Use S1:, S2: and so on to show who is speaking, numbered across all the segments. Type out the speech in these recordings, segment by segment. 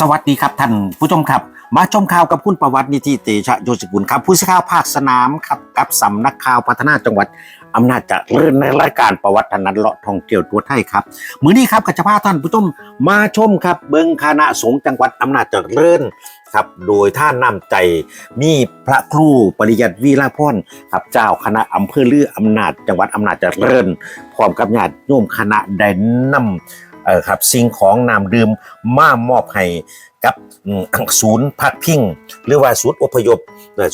S1: สวัสดีครับท่านผู้ชมครับ มาชมข่าวกับคุณประวัตินิติเตชะโยศกุลครับ ผู้สื่อข่าวภาคสนามครับกับสำนักข่าวพัฒนาจังหวัดอำนาจเจริญในรายการประวัตินันเลาะท่องเที่ยวตัวไทยครับมือนี้ครับกัจจพาท่านผู้ชมมาชมครับ เบิงคณะสงฆ์จังหวัดอำนาจเจริญครับโดยท่านนำใจมีพระครูปริยัติวีระพรครับเจ้าคณะอำเภอเลืออำนาจ จังหวัดอำนาจเจริญพร้อมกับญาติโยมคณะได้นำ ออครับสิ่งของนำดื่มมามอบให้กับศูนย์พักพิงหรือว่าศูนย์อพยพ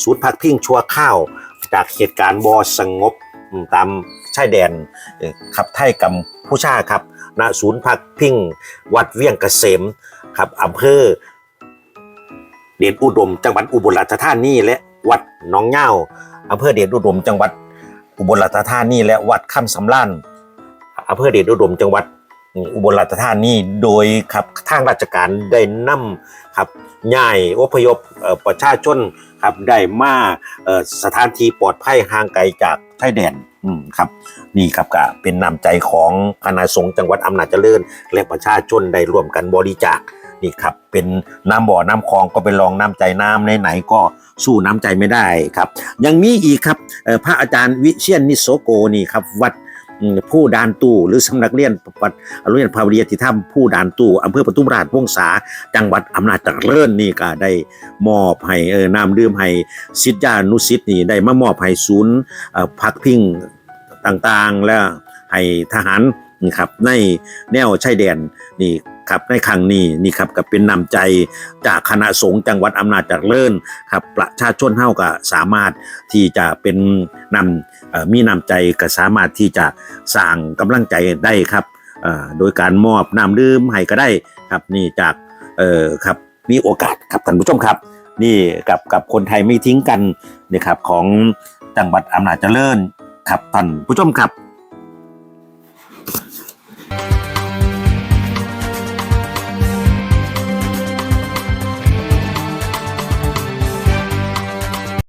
S1: ศูนย์พักพิงชั่วข้าวจากเหตุการณ์บอสงบตามชายแดนครับไทยกัมพูชาครับณศูนย์พักพิงวัดเวียงเกษมครับอำเภอเดชอุดม จังหวัดอุบลราชธานีและวัดหนองเหย้าอำเภอเดชอุดม จังหวัดอุบลราชธานีและวัดคำสำล้านอำเภอเดชอุดมจังหวัด อุบลราชธานีโดยครับทางราชการได้นำครับย้ายอพยพเอ่อประชาชนครับได้มาเอ่อสถานที่ปลอดภัยห่างไกลจากชายแดนอืมครับนี่ครับก็เป็นนำใจของคณะสงฆ์จังหวัดอำนาจเจริญ และประชาชนได้ร่วมกันบริจาคนี่ครับเป็นน้ำบ่อน้ำคลองก็เป็นรองน้ำใจน้ำไหนๆก็สู้น้ำใจไม่ได้ครับ ยังมีอีกครับเอ่อพระอาจารย์วิเชียนนิโสโกนี่ครับวัด ผู้ดานตู้หรือสำนักเรียนปัดโรงเรียนภาวดียติธรรมผู้ด่านตู้อำเภอปทุมราชวงศาจังหวัดอำนาจเจริญนี่ก็ได้มอบให้เออน้ำดื่มให้ศิษยานุสิทธิ์นี่ได้มามอบให้ศูนย์พักพิงต่างๆ แล้วให้ทหารนี่ครับในแนวชายแดนนี่ ครับในครั้งนี้นี่ครับก็เป็นนำใจจากคณะสงฆ์จังหวัดอำนาจเจริญครับประชาชนเฮาก็สามารถที่จะเป็นนำมีนำใจก็สามารถที่จะสร้างกำลังใจได้ครับโดยการมอบน้ำดื่มให้ก็ได้ครับนี่จากเอ่อครับมีโอกาสครับท่านผู้ชมครับ นี่กับกับคนไทยไม่ทิ้งกันนี่ครับของจังหวัดอำนาจเจริญครับท่านผู้ชมครับ